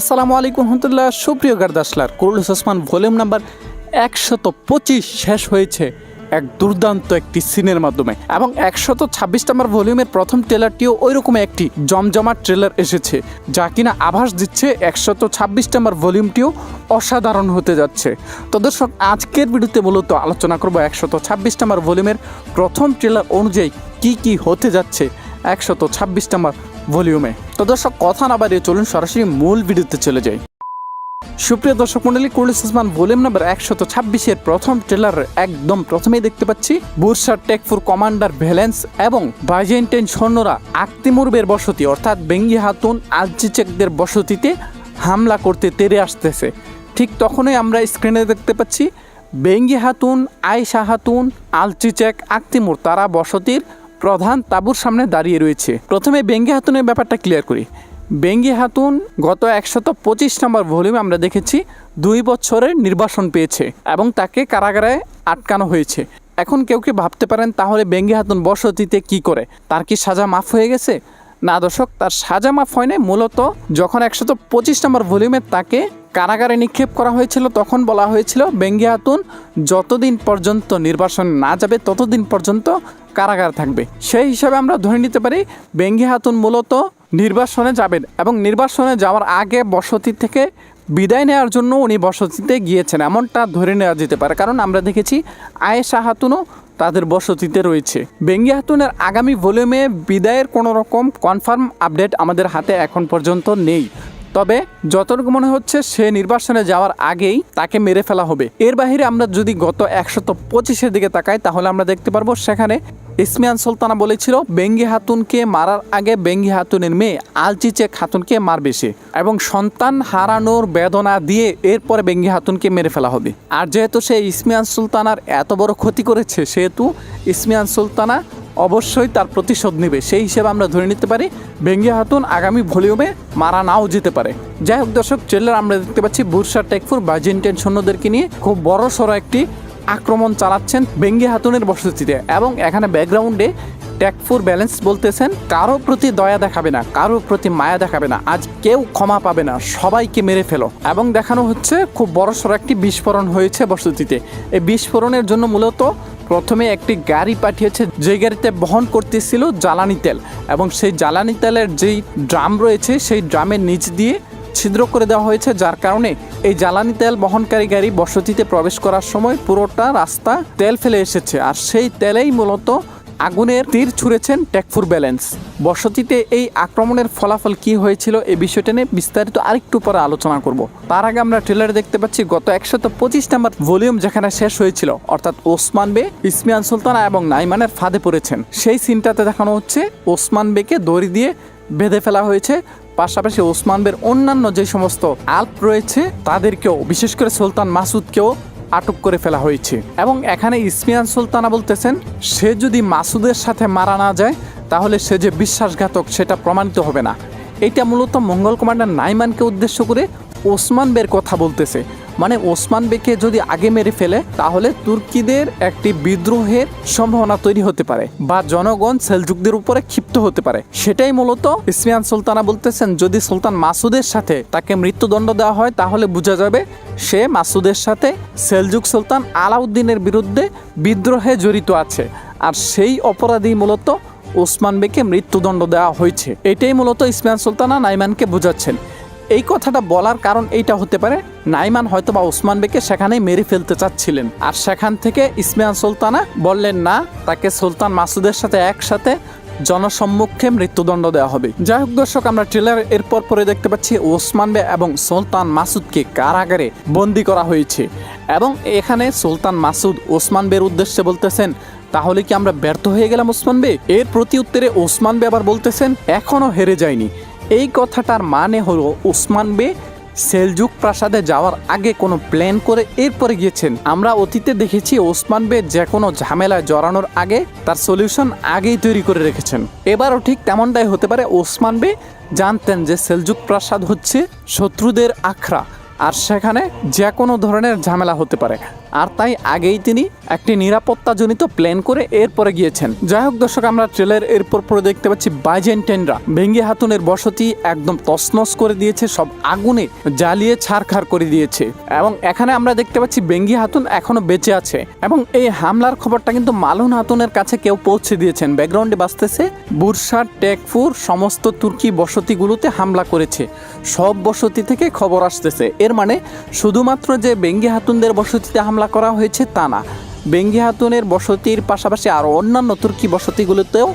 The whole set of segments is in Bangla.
আসসালামু আলাইকুম রহমতুল্লাহ, সুপ্রিয় গার্দাসলার কুরুল ওসমান ভলিউম নাম্বার একশত পঁচিশ শেষ হয়েছে এক দুর্দান্ত একটি সিনের মাধ্যমে এবং একশত ছাব্বিশ নাম্বার ভলিউমের প্রথম ট্রেলারটিও ওই রকম একটি জমজমাট ট্রেলার এসেছে, যা কিনা আভাস দিচ্ছে একশত ছাব্বিশ নম্বর ভলিউমটিও অসাধারণ হতে যাচ্ছে। তো দর্শক, আজকের ভিডিওতে মূলত আলোচনা করব একশত ছাব্বিশ নম্বর ভলিউমের প্রথম ট্রেলার অনুযায়ী কি কি হতে যাচ্ছে, একশত ছাব্বিশ নম্বর ভলিউমে। তো দর্শক, কথা না বাড়িয়ে চলুন সরাসরি মূল ভিডিওতে চলে যাই। সুপ্রিয় দর্শক মন্ডলী কুরলিস ওসমান ভলিউম নাম্বার একশত ছাব্বিশের প্রথম ট্রেলার একদম প্রথমেই দেখতে পাচ্ছি। বুরসার টেকফুর কমান্ডার ভ্যালেন্স এবং বাইজেন্টাইন সৈন্যরা আক্তিমুরবের বসতি, অর্থাৎ বেঙ্গি হাতুন আলচিচেকদের বসতিতে হামলা করতে তেরে আসতেছে। ঠিক তখনই আমরা স্ক্রিনে দেখতে পাচ্ছি, বেঙ্গি হাতুন, আয়শা হাতুন, আলচিচেক, আক্তিমুর, তারা বসতির প্রধান তাঁবুর সামনে দাঁড়িয়ে রয়েছে। প্রথমে বেঙ্গি হাতুনের ব্যাপারটা ক্লিয়ার করি। বেঙ্গি হাতুন গত একশত পঁচিশ নম্বর ভলিউমে আমরা দেখেছি দুই বছরের নির্বাসন পেয়েছে এবং তাকে কারাগারে আটকানো হয়েছে। এখন কেউ কি ভাবতে পারেন তাহলে বেঙ্গি হাতুন বসতিতে কি করে? তার কি সাজা মাফ হয়ে গেছে? না দর্শক, তার সাজা মাফ হয় মূলত যখন একশত পঁচিশ নম্বর ভলিউমে তাকে কারাগারে নিক্ষেপ করা হয়েছিল, তখন বলা হয়েছিল, বেঙ্গি হাতুন, যতদিন পর্যন্ত নির্বাসন না যাবে, ততদিন পর্যন্ত কারাগার থাকবে। সেই হিসাবে আমরা ধরে নিতে পারি, বেঙ্গি হাতুন মূলত নির্বাসনে যাবেন এবং নির্বাসনে যাওয়ার আগে বসতি থেকে বিদায় নেওয়ার জন্য উনি বসতিতে গিয়েছেন। এমনটা ধরে নেওয়া যেতে পারে, কারণ আমরা দেখেছি আয়েশা হাতুনও তাদের বসতিতে রয়েছে। বেঙ্গি হাতুনের আগামী ভলিউমে বিদায়ের কোনো রকম কনফার্ম আপডেট আমাদের হাতে এখন পর্যন্ত নেই। তবে যতটুকু মনে হচ্ছে, সে নির্বাসনে যাওয়ার আগেই তাকে মেরে ফেলা হবে। এর বাহিরে আমরা যদি গত একশত পঁচিশের দিকে তাকাই, তাহলে আমরা দেখতে পারব সেখানে ইসমিয়ান সুলতানা বলেছিল, বেঙ্গি হাতুনকে মারার আগে বেঙ্গি হাতুনের মেয়ে আলচিচে খাতুনকে মারবে সে এবং সন্তান হারানোর বেদনা দিয়ে এরপরে বেঙ্গি হাতুনকে মেরে ফেলা হবে। আর যেহেতু সে ইসমিয়ান সুলতানার এত বড় ক্ষতি করেছে, সেহেতু ইসমিয়ান সুলতানা অবশ্যই তার প্রতিশোধ নেবে। সেই হিসেবে আমরা ধরে নিতে পারি বেঙ্গি হাতুন আগামী ভলিউমে মারা নাও যেতে পারে। যাই হোক দর্শক, ট্রেলার আমরা দেখতে পাচ্ছি বুরসা টেকফুর বার্জেন্টাইন সৈন্যদেরকে নিয়ে খুব বড় সড়ো একটি আক্রমণ চালাচ্ছেন বেঙ্গি হাতুনের বসতিতে এবং এখানে ব্যাকগ্রাউন্ডে টেকফুর ব্যালেন্স বলতেছেন, কারও প্রতি দয়া দেখাবে না, কারও প্রতি মায়া দেখাবে না, আজ কেউ ক্ষমা পাবে না, সবাইকে মেরে ফেলো। এবং দেখানো হচ্ছে, খুব বড় সড়ো একটি বিস্ফোরণ হয়েছে বসতিতে। এই বিস্ফোরণের জন্য মূলত প্রথমে একটি গাড়ি পাঠিয়েছে যে গাড়িতে বহন করতেছিল জ্বালানি তেল এবং সেই জ্বালানি তেলের যেই ড্রাম রয়েছে সেই ড্রামের নিচ দিয়ে ছিদ্র করে দেওয়া হয়েছে, যার কারণে এই জ্বালানি তেল বহনকারী গাড়ি বসতিতে প্রবেশ করার সময় পুরোটা রাস্তা তেল ফেলে এসেছে। আর সেই তেলেই মূলত আগুনের তীর ছুঁড়েছেন টেকফুর ব্যালেন্স। বসতিতে এই আক্রমণের ফলাফল কি হয়েছিল এই বিষয়টা নিয়ে বিস্তারিত আরেকটু পরে আলোচনা করব। তার আগে আমরা ট্রেলারে দেখতে পাচ্ছি গত একশত পঁচিশ নাম্বার ভলিউম যেখানে শেষ হয়েছিল, অর্থাৎ ওসমান বে, ইসমিয়ান সুলতানা এবং নাইমানের ফাঁদে পড়েছেন। সেই সিনটাতে দেখানো হচ্ছে ওসমান বেকে দড়ি দিয়ে বেঁধে ফেলা হয়েছে। পাশাপাশি ওসমান বের অন্যান্য যে সমস্ত আল্প রয়েছে, তাদেরকেও, বিশেষ করে সুলতান মাসুদকেও আটক করে ফেলা হয়েছে। এবং এখানে ইসমিয়ান সুলতানা বলতেছেন, সে যদি মাসুদের সাথে মারা না যায়, তাহলে সে যে বিশ্বাসঘাতক, সেটা প্রমাণিত হবে না। এটা মূলত মঙ্গল কমান্ডার নাইমানকে উদ্দেশ্য করে ওসমান বের কথা বলতেছে। মানে ওসমান বেকে যদি আগে মেরে ফেলে, তাহলে তুর্কিদের একটি বিদ্রোহের সম্ভাবনা তৈরি হতে পারে বা জনগণ সেলজুকদের উপরে ক্ষিপ্ত হতে পারে। সেটাই মূলত ইসমিয়ান সুলতানা বলতেছেন, যদি সুলতান মাসুদের সাথে তাকে মৃত্যুদণ্ড দেওয়া হয়, তাহলে বোঝা যাবে সে মাসুদের সাথে সেলজুক সুলতান আলাউদ্দিনের বিরুদ্ধে বিদ্রোহে জড়িত আছে। আর সেই অপরাধী মূলত ওসমান বেকে মৃত্যুদণ্ড দেওয়া হয়েছে। এটাই মূলত ইসমিয়ান সুলতানা নাইমানকে বোঝাচ্ছেন। এই কথাটা বলার কারণ এইটা হতে পারে নাইমান হয়তো বা ওসমান বেকে সেখানেই মেরে ফেলতে চাচ্ছিলেন। আর সেখান থেকে ইসমিয়ান সুলতানা বললেন, না, তাকে সুলতান মাসুদের সাথে একসাথে জনসম্মুখে মৃত্যুদণ্ড দেওয়া হবে। যাই হোক দর্শক, আমরা ট্রেলার এরপর পরে দেখতে পাচ্ছি ওসমান বে এবং সুলতান মাসুদকে কারাগারে বন্দি করা হয়েছে। এবং এখানে সুলতান মাসুদ ওসমান বের উদ্দেশ্যে বলতেছেন, তাহলে কি আমরা ব্যর্থ হয়ে গেলাম ওসমান বে? এর প্রতি উত্তরে ওসমান বে আবার বলতেছেন, এখনও হেরে যায়নি। এই কথাটার মানে হলো ওসমান বে সেলজুক প্রাসাদে যাওয়ার আগে কোনো প্ল্যান করে এরপরে গিয়েছেন। আমরা অতীতে দেখেছি ওসমান বে যে কোনো ঝামেলায় জড়ানোর আগে তার সলিউশন আগেই তৈরি করে রেখেছেন। এবারও ঠিক তেমনটাই হতে পারে ওসমান বে জানতেন যে সেলজুক প্রাসাদ হচ্ছে শত্রুদের আখড়া, আর সেখানে যে কোনো ধরনের ঝামেলা হতে পারে। আর তাই আগেই তিনি একটি নিরাপত্তাজনিত প্ল্যান করে এরপরে গিয়েছেন। যাই হোক দর্শক, আমরা ট্রেলের এরপর পরে দেখতে পাচ্ছি বাইজেন্টেনরা ভেঙ্গি হাতুনের বসতি একদম তছনছ করে দিয়েছে, সব আগুনে জ্বালিয়ে ছারখার করে দিয়েছে। এবং এখানে আমরা দেখতে পাচ্ছি বেঙ্গি হাতুন এখনও বেঁচে আছে। এবং এই হামলার খবরটা কিন্তু মালুন হাতুনের কাছে কেউ পৌঁছে দিয়েছেন। ব্যাকগ্রাউন্ডে বাঁচতেছে বুরসা টেকফুর, সমস্ত তুর্কি বসতিগুলোতে হামলা করেছে। সব বসতি থেকে খবর আসতেছে। এর মানে শুধুমাত্র যে বেঙ্গি হাতুনদের বসতিতে হামলা করা হয়েছে তা না। বেঙ্গি হাতুনের বসতির পাশাপাশি আরও অন্যান্য তুর্কি বসতিগুলোতেও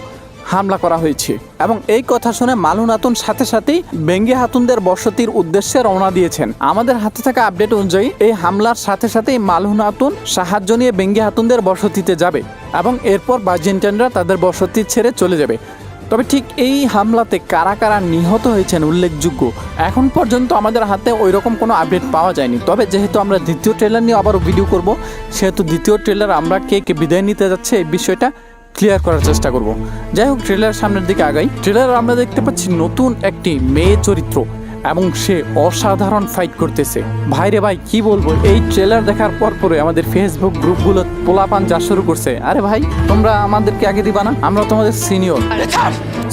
হামলা করা হয়েছে। এবং এই কথা শুনে মালুন হাতুন সাথে সাথেই বেঙ্গি হাতুনদের বসতির উদ্দেশ্যে রওনা দিয়েছেন। আমাদের হাতে থাকা আপডেট অনুযায়ী এই হামলার সাথে সাথেই মালুন হাতুন সাহায্য নিয়ে বেঙ্গি হাতুনদের বসতিতে যাবে এবং এরপর বার্জেন্টাইনরা তাদের বসতি ছেড়ে চলে যাবে। তবে ঠিক এই হামলাতে কারা কারা নিহত হয়েছেন উল্লেখযোগ্য। এখন পর্যন্ত আমাদের হাতে ওই রকম কোনো আপডেট পাওয়া যায়নি। তবে যেহেতু আমরা দ্বিতীয় ট্রেলার নিয়ে আবারও ভিডিও করব, সেহেতু দ্বিতীয় ট্রেলার আমরা কে কে বিদায় নিতে যাচ্ছে এই বিষয়টা ক্লিয়ার করার চেষ্টা করব। যাই হোক, ট্রেলার সামনের দিকে আগাই। ট্রেলার আমরা দেখতে পাচ্ছি নতুন একটি মেয়ে চরিত্র। এবং সে অসাধারণ ফাইট করতেছে। ভাইরে ভাই কি বলব? এই ট্রেলার দেখার পর পরে আমাদের ফেসবুক গ্রুপগুলো পোলাপান যা শুরু করছে। আরে ভাই তোমরা আমাদেরকে আগে দিবা না? আমরা তোমাদের সিনিয়র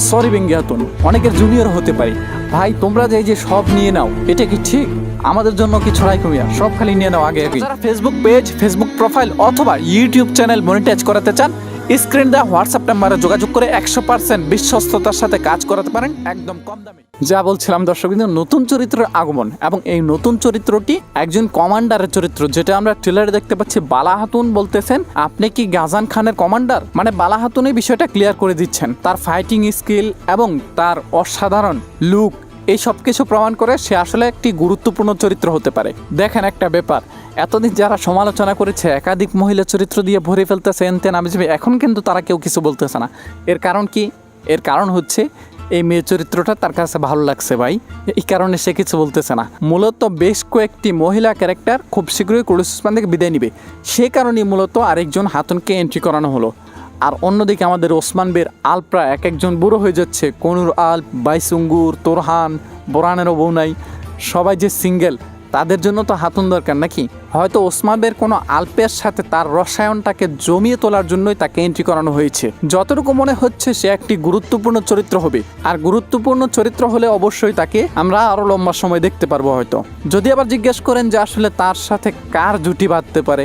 সরি বেঙ্গি হাতুন অনেকের জুনিয়র হতে পারি। ভাই তোমরা যে এই যে সব নিয়ে নাও এটা কি ঠিক? আমাদের জন্য কি ছড়াই কমিয়া সব খালি নিয়ে নাও আগে আগে। যারা ফেসবুক পেজ ফেসবুক প্রোফাইল অথবা ইউটিউব চ্যানেল মনিটাইজ করাতে চান স্ক্রিন দেওয়া হোয়াটসঅ্যাপ নাম্বারে যোগাযোগ করে একশো পার্সেন্ট বিশ্বস্ততার সাথে কাজ করাতে পারেন একদম কম দামে। যা বলছিলাম দর্শক নতুন চরিত্রের আগমন এবং এই নতুন চরিত্রটি একজন কমান্ডারের চরিত্র, যেটা আমরা ট্রেলারে দেখতে পাচ্ছি, বালা হাতুন বলতেছেন। আপনি কি গাজান খানের কমান্ডার? মানে বালা হাতুন এই বিষয়টা ক্লিয়ার করে দিচ্ছেন। তার ফাইটিং স্কিল এবং তার অসাধারণ লুক এই সব কিছু প্রমাণ করে সে আসলে একটি গুরুত্বপূর্ণ চরিত্র হতে পারে। দেখেন একটা ব্যাপার, এতদিন যারা সমালোচনা করেছে, একাধিক মহিলা চরিত্র দিয়ে ভরে ফেলতেছে এনতে নামে যাবে এখন কিন্তু তারা কেউ কিছু বলতেছে না। এর কারণ কি? এর কারণ হচ্ছে, এই মেয়ে চরিত্রটা তার কাছে ভালো লাগছে ভাই। এই কারণে সে কিছু বলতেছে না। মূলত বেশ কয়েকটি মহিলা ক্যারেক্টার খুব শীঘ্রই কুলুসমান থেকে বিদায় নিবে। সে কারণেই মূলত আরেকজন হাতুনকে এন্ট্রি করানো হলো। আর অন্যদিকে আমাদের ওসমান বের আলপ্রা এক একজন বুড়ো হয়ে যাচ্ছে। কনুর আল্প, বাইসুঙ্গুর, তোরহান বোরানেরও বউ নাই। সবাই যে সিঙ্গেল, তাদের জন্য তো হাতুন দরকার নাকি? হয়তো ওসমান বের কোনো আল্পের সাথে তার রসায়নটাকে জমিয়ে তোলার জন্যই তাকে এন্ট্রি করানো হয়েছে। যতটুকু মনে হচ্ছে সে একটি গুরুত্বপূর্ণ চরিত্র হবে। আর গুরুত্বপূর্ণ চরিত্র হলে অবশ্যই তাকে আমরা আরও লম্বা সময় দেখতে পারব হয়তো। যদি আবার জিজ্ঞেস করেন যে আসলে তার সাথে কার জুটি বাঁধতে পারে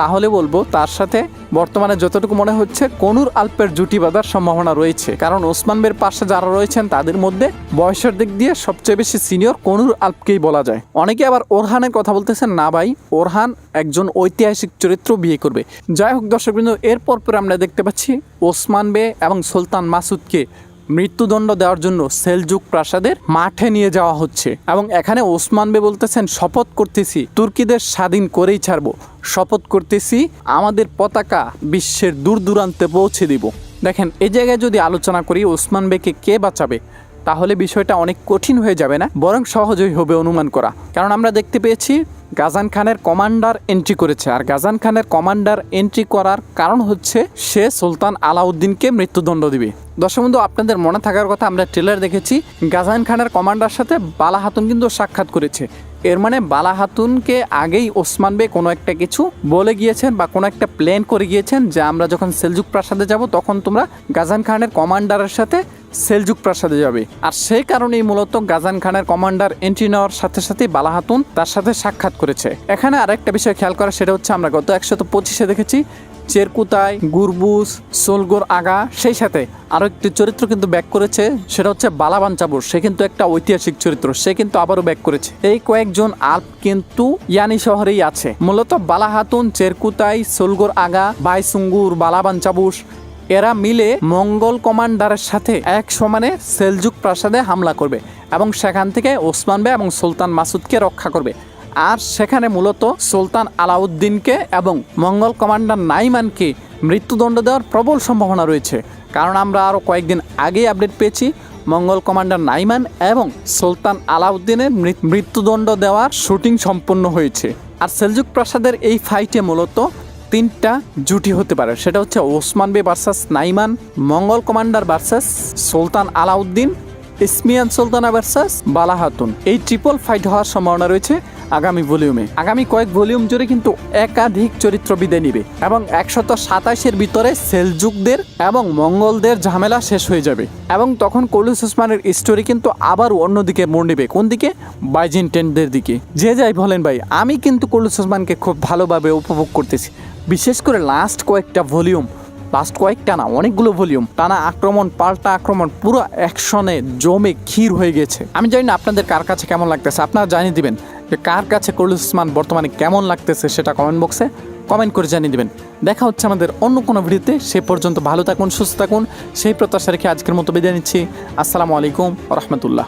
তাহলে বলব তার সাথে বর্তমানে যতটুকু মনে হচ্ছে কনুর আল্পের জুটি বাঁধার সম্ভাবনা রয়েছে। কারণ ওসমান বের পাশে যারা রয়েছেন, তাদের মধ্যে বয়সের দিক দিয়ে সবচেয়ে বেশি সিনিয়র কনুর আল্পকেই বলা যায়। অনেকে আবার ওরহানের কথা বলতেছেন, না ভাই, ওরহান একজন ঐতিহাসিক চরিত্র বিয়ে করবে। যাই হোক দর্শকবৃন্দ, এরপর পরে আমরা দেখতে পাচ্ছি ওসমান বে এবং সুলতান মাসুদকে মৃত্যুদণ্ড দেওয়ার জন্য সেলজুক প্রাসাদের মাঠে নিয়ে যাওয়া হচ্ছে। এবং এখানে ওসমান বে বলতেছেন, শপথ করতেছি, তুর্কিদের স্বাধীন করেই ছাড়বো। শপথ করতেছি, আমাদের পতাকা বিশ্বের দূর দূরান্তে পৌঁছে দিব। দেখেন এই জায়গায় যদি আলোচনা করি, ওসমান বেকে কে বাঁচাবে, তাহলে বিষয়টা অনেক কঠিন হয়ে যাবে না? বরং সহজই হবে অনুমান করা। কারণ আমরা দেখতে পেয়েছি গাজান খানের কমান্ডার এন্ট্রি করেছে। আর গাজান খানের কমান্ডার এন্ট্রি করার কারণ হচ্ছে, সে সুলতান আলাউদ্দিনকে মৃত্যুদণ্ড দিবে। দর্শক বন্ধু, আপনাদের মনে থাকার কথা আমরা ট্রেলার দেখেছি। গাজান খানের কমান্ডার সাথে বালা হাতুন কিন্তু সাক্ষাৎ করেছে। এর মানে বালা হাতুনকে আগেই ওসমান বে কোনো একটা কিছু বলে গিয়েছেন বা কোনো একটা প্ল্যান করে গিয়েছেন যে আমরা যখন সেলজুক প্রাসাদে যাব, তখন তোমরা গাজান খানের কমান্ডারের সাথে সেলজুক প্রাসাদে যাবে। আর সেই কারণেই মূলত গাজান খানের কমান্ডার এন্ট্রি নেওয়ার সাথে সাথে বালা হাতুন তার সাথে সাক্ষাৎ করেছে। এখানে আরেকটা বিষয় খেয়াল করা, সেটা হচ্ছে আমরা গত একশত পঁচিশে দেখেছি চেরকুতাই গুরবুজ, সোলগোর আগা, সেই সাথে আরও একটি চরিত্র কিন্তু ব্যাক করেছে, সেটা হচ্ছে বালাবান চাবুর সে কিন্তু একটা ঐতিহাসিক চরিত্র, সে কিন্তু আবারও ব্যাক করেছে। এই কয়েকজন আল্প কিন্তু ইয়ানি শহরেই আছে। মূলত বালাহাতুন চেরকুতাই সোলগোর আগা, বাইসুঙ্গুর বালাবান চাবুস এরা মিলে মঙ্গল কমান্ডারের সাথে এক সমানে সেলজুক প্রাসাদে হামলা করবে এবং সেখান থেকে ওসমান বে এবং সুলতান মাসুদকে রক্ষা করবে। আর সেখানে মূলত সুলতান আলাউদ্দিনকে এবং মঙ্গল কমান্ডার নাইমানকে মৃত্যুদণ্ড দেওয়ার প্রবল সম্ভাবনা রয়েছে। কারণ আমরা আরও কয়েকদিন আগেই আপডেট পেয়েছি, মঙ্গল কমান্ডার নাইমান এবং সুলতান আলাউদ্দিনের মৃত্যুদণ্ড দেওয়ার শুটিং সম্পন্ন হয়েছে। আর সেলজুক প্রাসাদের এই ফাইটে মূলত তিনটা জুটি হতে পারে। সেটা হচ্ছে Osman Bey versus Nayman, Mongol commander versus Sultan Alaeddin Ismihan Sultana versus Bala Hatun. এই ট্রিপল ফাইট হওয়ার সম্ভাবনা রয়েছে আগামী ভলিউমে আগামী কয়েক ভলিউম জুড়ে কিন্তু একাধিক চরিত্র বিদে নিবে এবং একশত সাতাশের ভিতরে সেলজুকদের এবং মঙ্গলদের ঝামেলা শেষ হয়ে যাবে। এবং তখন কলুস ওসমানের স্টোরি কিন্তু আবার অন্যদিকে মোড় নেবে। কোন দিকে? বাইজেন্টেনদের দিকে। যে যাই বলেন ভাই, আমি কিন্তু কলুস ওসমানকে খুব ভালোভাবে উপভোগ করতেছি। বিশেষ করে লাস্ট কয়েকটা ভলিউম লাস্ট কয়েকটা না অনেকগুলো ভলিউম, টানা আক্রমণ, পাল্টা আক্রমণ, পুরো অ্যাকশনে জমে ক্ষীর হয়ে গেছে। আমি জানি না আপনাদের কার কাছে কেমন লাগতেছে, আপনারা জানিয়ে দিবেন যে কার কাছে কলুস ওসমান বর্তমানে কেমন লাগতেছে সেটা কমেন্ট বক্সে কমেন্ট করে জানিয়ে দেবেন। দেখা হচ্ছে আমাদের অন্য কোনো ভিডিওতে, সে পর্যন্ত ভালো থাকুন, সুস্থ থাকুন, সেই প্রত্যাশা রেখে আজকের মতো বিদায় নিচ্ছি। আসসালামু আলাইকুম রহমতুল্লাহ।